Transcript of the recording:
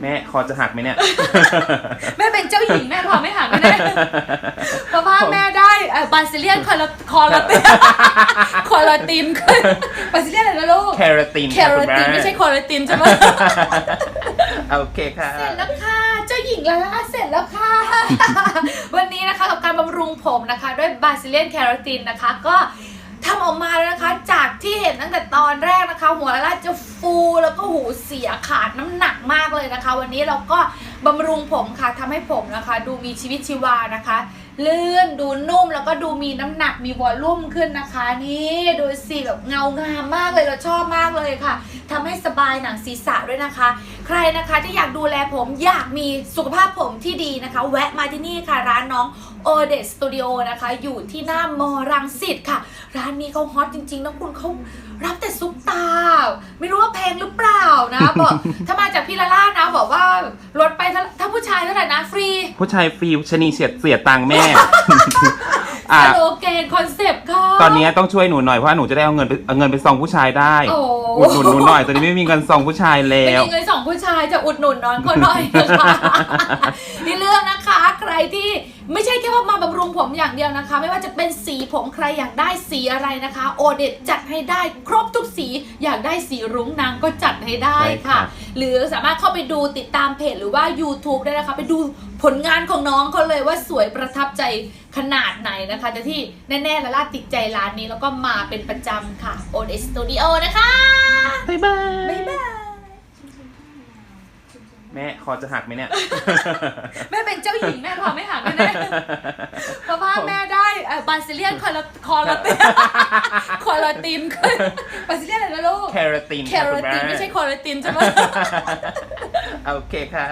แม่คอจะหักไหมเนี่ย แม่เป็นเจ้าหญิงแม่พอไม่หักแน่เพราะว่าแม่ได้บาซิเลียนคอลคอลาตินคอลาตินบาซิเลียนอะไรนะลูกแคราตินแคโรตินไม่ใช่คอลาตินใช่ไหมโอเคค่ะ เสร็จแล้วค่ะ เจ้าหญิงลาล่าเสร็จแล้วค่ะ วันนี้นะคะกับการบำรุงผมนะคะ ด้วยบาซิเลียนแคโรตินนะคะก็ทำออกมาแล้วนะคะจากที่เห็น ตั้งแต่ตอนแรกนะคะ หัวละล่าจะฟูแล้วก็หูเสียขาดน้ำหนักมากเลยนะคะ วันนี้เราก็ บำรุงผมค่ะทำให้ผมนะคะ ดูมีชีวิตชีวานะคะ ลื่นดูนุ่มแล้วก็ดูมีน้ำหนักมีวอลลุ่มขึ้นนะคะ นี่ดูสิแบบเงางามมากเลยเราชอบมากเลยค่ะทำให้สบายหนังศีรษะด้วยนะคะ ใครนะคะที่อยากดูแลผมอยากมีสุขภาพผมที่ดีนะคะ แวะมาที่นี่ค่ะร้านน้องโอเดสตูดิโอนะคะ อยู่ที่หน้ามอรังสิตค่ะ ร้านนี้เขาฮอตจริงๆนะคุณเขารับแต่ซุป ตาไม่รู้ว่าแพงหรือเปล่านะบอกถ้ามาจากพี่ลาล่านะบอกว่าลดไปเท่าถ้าผู้ชายเท่าไหร่นะฟรีผู้ชายฟิวชะนีเสียดเสียดตังค์แม่ อะ สโลแกนคอนเซปต์ค่ะตอนนี้ต้องช่วยหนูหน่อยเพราะว่าหนูจะได้เอาเงินไปเอาเงินไปซองผู้ชายได้โอ้ อุดหนุนหนูหน่อยตอนนี้ไม่มีเงินซองผู้ชายแล้ไม่ว มีเงินสองผู้ชายจะอุดหนุนน้องเขาหน่อยนะคะ นี่เรื่องนะคะใค รที่ไม่ใช่แค่ว่ามาบำรุงผมอย่างเดียวนะคะ ไม่ว่าจะเป็นสีผมใครอยากได้สีอะไรนะคะ โอเดตจัดให้ได้ครบทุกสีอยากได้สีรุ้งนางก็จัดให้ได้ใช่ค่ะค่ะ หรือสามารถเข้าไปดูติดตามเพจหรือว่า YouTube ได้นะคะ ไปดูผลงานของน้องเขาเลยว่าสวยประทับใจขนาดไหนนะคะแต่ที่แน่ๆละล่าติดใจร้านนี้แล้วก็มาเป็นประจำค่ะ o d Studio นะคะ บ๊ายบายบ๊ายบาย แม่คอจะหักไหมเนี่ย แม่เป็นเจ้าหญิงแม่พอไม่หักแน่เพราะว่าแม่ได้บาซิเลียนคอลคอลาตินคอลาตินบาซิเลียนอะไรนะลูกแคราตินแคโรตินไม่ใช่คอลาตินใช่ไหมโอเคค่ะ